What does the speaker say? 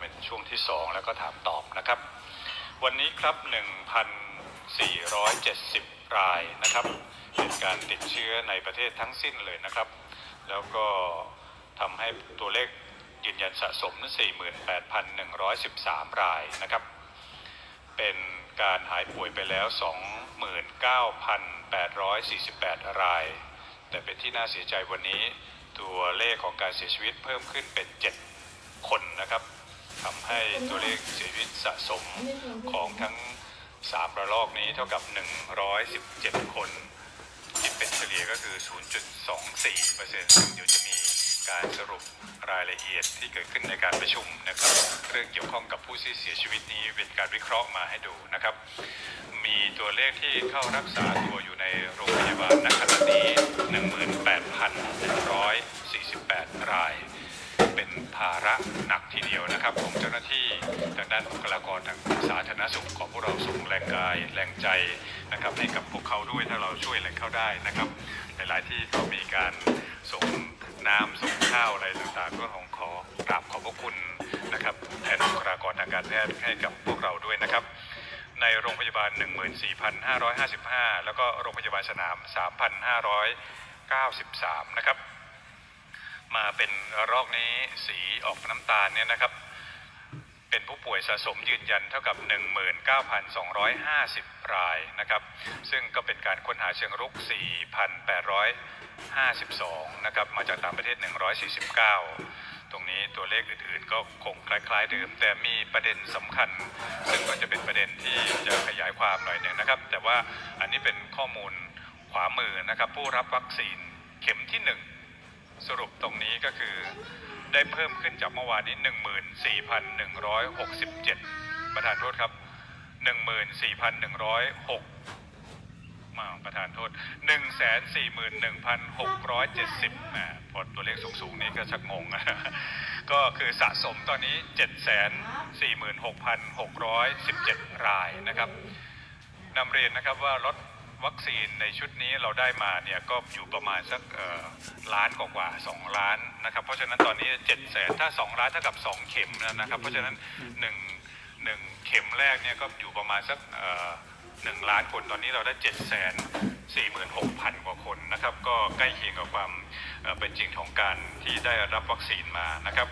เป็นช่วงที่ 2 แล้วก็ถามตอบนะครับ วันนี้ครับ 1,470 รายนะครับเป็นการติดเชื้อในประเทศทั้งสิ้นเลยนะครับ แล้วก็ทำให้ตัวเลขยืนยันสะสม 48,113 รายนะครับ เป็นการหายป่วยไปแล้ว 29,848 ราย แต่เป็นที่น่าเสียใจวันนี้ตัวเลขของการเสียชีวิตเพิ่มขึ้นเป็น 7 คนนะครับ ให้ตัวเลขเสียชีวิตสะสมของทั้ง 3 ระลอกนี้เท่ากับ 117 คนคิดเป็นเฉลี่ยก็คือ 0.24%ซึ่งเดี๋ยวจะมีการสรุปรายละเอียดที่เกิดขึ้นในการประชุมนะครับ เรื่องเกี่ยวข้องกับผู้ที่เสียชีวิตนี้เป็นการวิเคราะห์มาให้ดูนะครับ มีตัวเลขที่เข้ารักษาตัวอยู่ในโรงพยาบาลณขณะนี้ 18,148 ราย ภาระหนักทีเดียวนะครับของเจ้าหน้าที่ทางด้านบุคลากรทางสาธารณสุขของพวกเราส่งแรงกายแรงใจนะครับให้กับพวกเขาด้วยถ้าเราช่วยเหลือเขาได้นะครับ หลายๆที่ก็มีการส่งน้ำส่งข้าวอะไรต่างๆก็ของขอกราบขอบพระคุณนะครับแทนบุคลากรทางการแพทย์ให้กับพวกเราด้วยนะครับ ในโรงพยาบาล 14,555 แล้วก็โรงพยาบาลสนาม 3,593 นะครับ มาเป็นรอกนี้สีออกน้ำตาลเนี่ยนะครับ เป็นผู้ป่วยสะสมยืนยันเท่ากับ 19,250 รายนะครับ ซึ่งก็เป็นการค้นหาเชิงรุก 4,852 นะครับ มาจากต่างประเทศ 149 ตรงนี้ตัวเลขอื่นๆ ก็คงคล้ายๆเดิม แต่มีประเด็นสำคัญ ซึ่งก็จะเป็นประเด็นที่จะขยายความหน่อยหนึ่งนะครับ แต่ว่าอันนี้เป็นข้อมูลขวามือนะครับ ผู้รับวัคซีนเข็มที่ 1 สรุปตรงนี้ก็คือได้เพิ่มขึ้นจากเมื่อวานนี้ 14,167 ประธานโทษครับ 14,106มาประธานโทษ 141,670อ่าพอตัวเลขสูงๆนี้ก็ชักงง ก็คือสะสมตอนนี้ 746,617 รายนะครับนำเรียนนะครับว่ารถ วัคซีนในชุดนี้เราได้มาเนี่ยก็อยู่ประมาณสักล้านกว่าๆสองล้านนะครับ เพราะฉะนั้นตอนนี้7 0 0 0 0ถ้า 2 ล้านเท่ากับ 2 เข็มนะครับ เพราะฉะนั้น1 1เข็มแรกเนี่ยก็อยู่ประมาณสักหนึ่งล้านคนตอนนี้เราได้7 4 6 0 0 0กพันกว่าคนนะครับ ก็ใกล้เคียงกับความเป็นจริงของการที่ได้รับวัคซีนมานะครับ